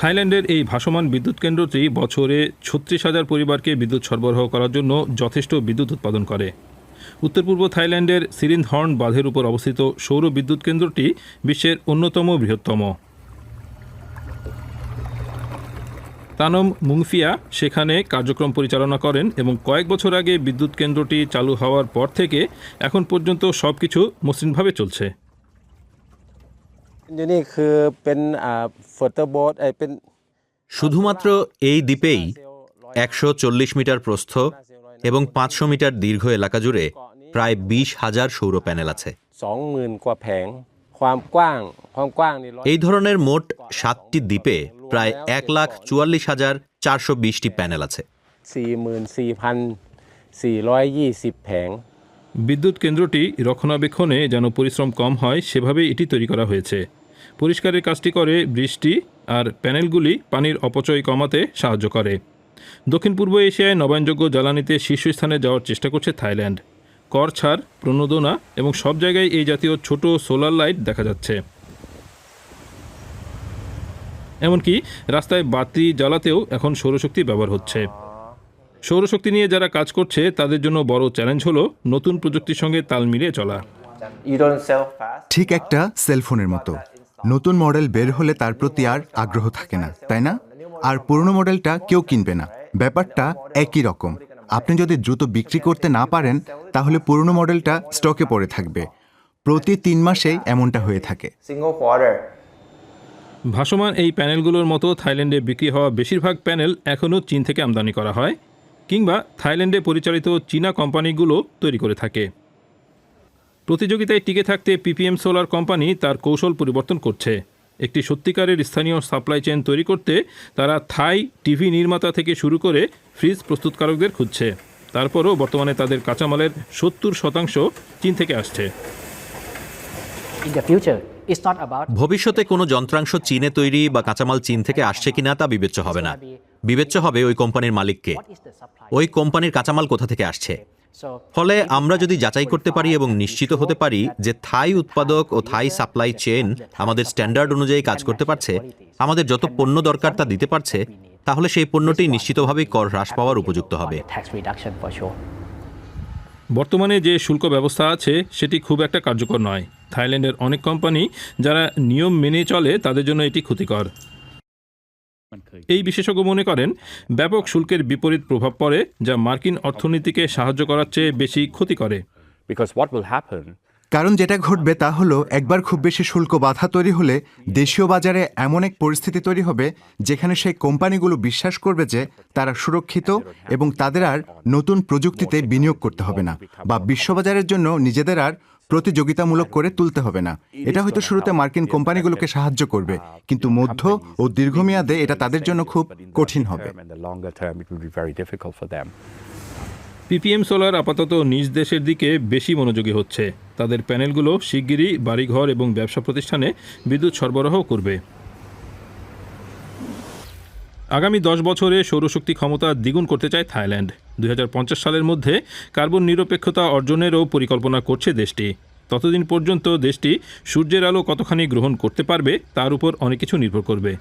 থাইল্যান্ডের এই ভাসমান বিদ্যুৎ কেন্দ্রটি বছরে ছত্রিশ হাজার পরিবারকে বিদ্যুৎ সরবরাহ করার জন্য যথেষ্ট বিদ্যুৎ উৎপাদন করে। উত্তর পূর্ব থাইল্যান্ডের সিরিনহর্ন বাঁধের উপর অবস্থিত সৌর বিদ্যুৎ কেন্দ্রটি বিশ্বের অন্যতম বৃহত্তম। তানম মুংফিয়া সেখানে কার্যক্রম পরিচালনা করেন এবং কয়েক বছর আগে বিদ্যুৎ কেন্দ্রটি চালু হওয়ার পর থেকে এখন পর্যন্ত সব কিছু মসৃণভাবে চলছে। อยู่นี่คือเป็นอ่าเฟอร์เตอร์โบสไอเป็น শুধুমাত্র এই দ্বীপেই একশো চল্লিশ মিটার প্রস্থ এবং পাঁচশো মিটার দীর্ঘ এলাকা জুড়ে প্রায় বিশ হাজার সৌর প্যানেল আছে สองหมื่นกว่าแผง ความกว้างความกว้างนี่ร้อย এই ধরনের মোট সাতটি দ্বীপে প্রায় এক লাখ চুয়াল্লিশ হাজার চারশো বিশটি প্যানেল আছে สี่หมื่นสี่พันสี่ร้อยยี่สิบแผง বিদ্যুৎ কেন্দ্রটি রক্ষণাবেক্ষণে যেন পরিশ্রম কম হয় সেভাবেই এটি তৈরি করা হয়েছে পরিষ্কারের কাজটি করে বৃষ্টি আর প্যানেলগুলি পানির অপচয় কমাতে সাহায্য করে। দক্ষিণ পূর্ব এশিয়ায় নবায়নযোগ্য জ্বালানিতে শীর্ষস্থানে যাওয়ার চেষ্টা করছে থাইল্যান্ড। কর ছাড় প্রণোদনা এবং সব জায়গায় এই জাতীয় ছোট সোলার লাইট দেখা যাচ্ছে। এমনকি রাস্তায় বাতি জ্বালাতেও এখন সৌরশক্তি ব্যবহার হচ্ছে। সৌরশক্তি নিয়ে যারা কাজ করছে তাদের জন্য বড় চ্যালেঞ্জ হলো নতুন প্রযুক্তির সঙ্গে তাল মিলিয়ে চলা. ঠিক একটা সেলফোনের মতো। নতুন মডেল বের হলে তার প্রতি আর আগ্রহ থাকে না তাই না? আর পুরনো মডেলটা কেউ কিনবে না। ব্যাপারটা একই রকম। আপনি যদি দ্রুত বিক্রি করতে না পারেন তাহলে পুরনো মডেলটা স্টকে পড়ে থাকবে। প্রতি তিন মাসেই এমনটা হয়ে থাকে। ভাসমান এই প্যানেলগুলোর মতো থাইল্যান্ডে বিক্রি হওয়া বেশিরভাগ প্যানেল এখনও চীন থেকে আমদানি করা হয় কিংবা থাইল্যান্ডে পরিচালিত চীনা কোম্পানিগুলো তৈরি করে থাকে। প্রতিযোগিতায় টিকে থাকতে পিপিএম সোলার কোম্পানি তার কৌশল পরিবর্তন করছে। একটি সত্যিকারের স্থানীয় সাপ্লাই চেইন তৈরি করতে তারা থাই টিভি নির্মাতা থেকে শুরু করে ফ্রিজ প্রস্তুতকারকদের খুঁজছে। তারপরও বর্তমানে তাদের কাঁচামালের সত্তর শতাংশ চীন থেকে আসছে। ভবিষ্যতে কোনো যন্ত্রাংশ চীনে তৈরি বা কাঁচামাল চীন থেকে আসছে কিনা তা বিবেচ্য হবে না। বিবেচ্য হবে ওই কোম্পানির মালিককে. ওই কোম্পানির কাঁচামাল কোথা থেকে আসছে? ফলে আমরা যদি যাচাই করতে পারি এবং নিশ্চিত হতে পারি যে থাই উৎপাদক ও থাই সাপ্লাই চেইন আমাদের স্ট্যান্ডার্ড অনুযায়ী কাজ করতে পারছে। আমাদের যত পণ্য দরকার তা দিতে পারছে তাহলে সেই পণ্যটি নিশ্চিতভাবেই কর হ্রাস পাওয়ার উপযুক্ত হবে. বর্তমানে যে শুল্ক ব্যবস্থা আছে সেটি খুব একটা কার্যকর নয়। থাইল্যান্ডের অনেক কোম্পানি যারা নিয়ম মেনে চলে তাদের জন্য এটি ক্ষতিকর। এই বিশেষজ্ঞ মনে করেন ব্যাপক শুল্কের বিপরীত প্রভাব পড়ে যা মার্কিন অর্থনীতিকে সাহায্য করার চেয়ে বেশি ক্ষতি করে। কারণ যেটা ঘটবে তা হলো, একবার খুব বেশি শুল্ক বাধা তৈরি হলে দেশীয় বাজারে এমন এক পরিস্থিতি তৈরি হবে যেখানে সেই কোম্পানিগুলো বিশ্বাস করবে যে তারা সুরক্ষিত এবং তাদের আর নতুন প্রযুক্তিতে বিনিয়োগ করতে হবে না বা বিশ্ববাজারের জন্য নিজেদের আর প্রতিযোগিতামূলক করে তুলতে হবে না। এটা হয়তো শুরুতে মার্কিন কোম্পানিগুলোকে সাহায্য করবে, কিন্তু মধ্য ও দীর্ঘমেয়াদে এটা তাদের জন্য খুব কঠিন হবে। পিপিএম সোলার আপাতত নিজ দেশের দিকে বেশি মনোযোগী হচ্ছে। তাদের প্যানেলগুলো শিগগিরই বাড়িঘর এবং ব্যবসা প্রতিষ্ঠানে বিদ্যুৎ সরবরাহ করবে। আগামী দশ বছরে সৌরশক্তি ক্ষমতা দ্বিগুণ করতে চায় থাইল্যান্ড। দুই হাজার পঞ্চাশ সালের মধ্যে কার্বন নিরপেক্ষতা অর্জনেরও পরিকল্পনা করছে দেশটি। ততদিন পর্যন্ত দেশটি সূর্যের আলো কতখানি গ্রহণ করতে পারবে তার উপর অনেক কিছু নির্ভর করবে।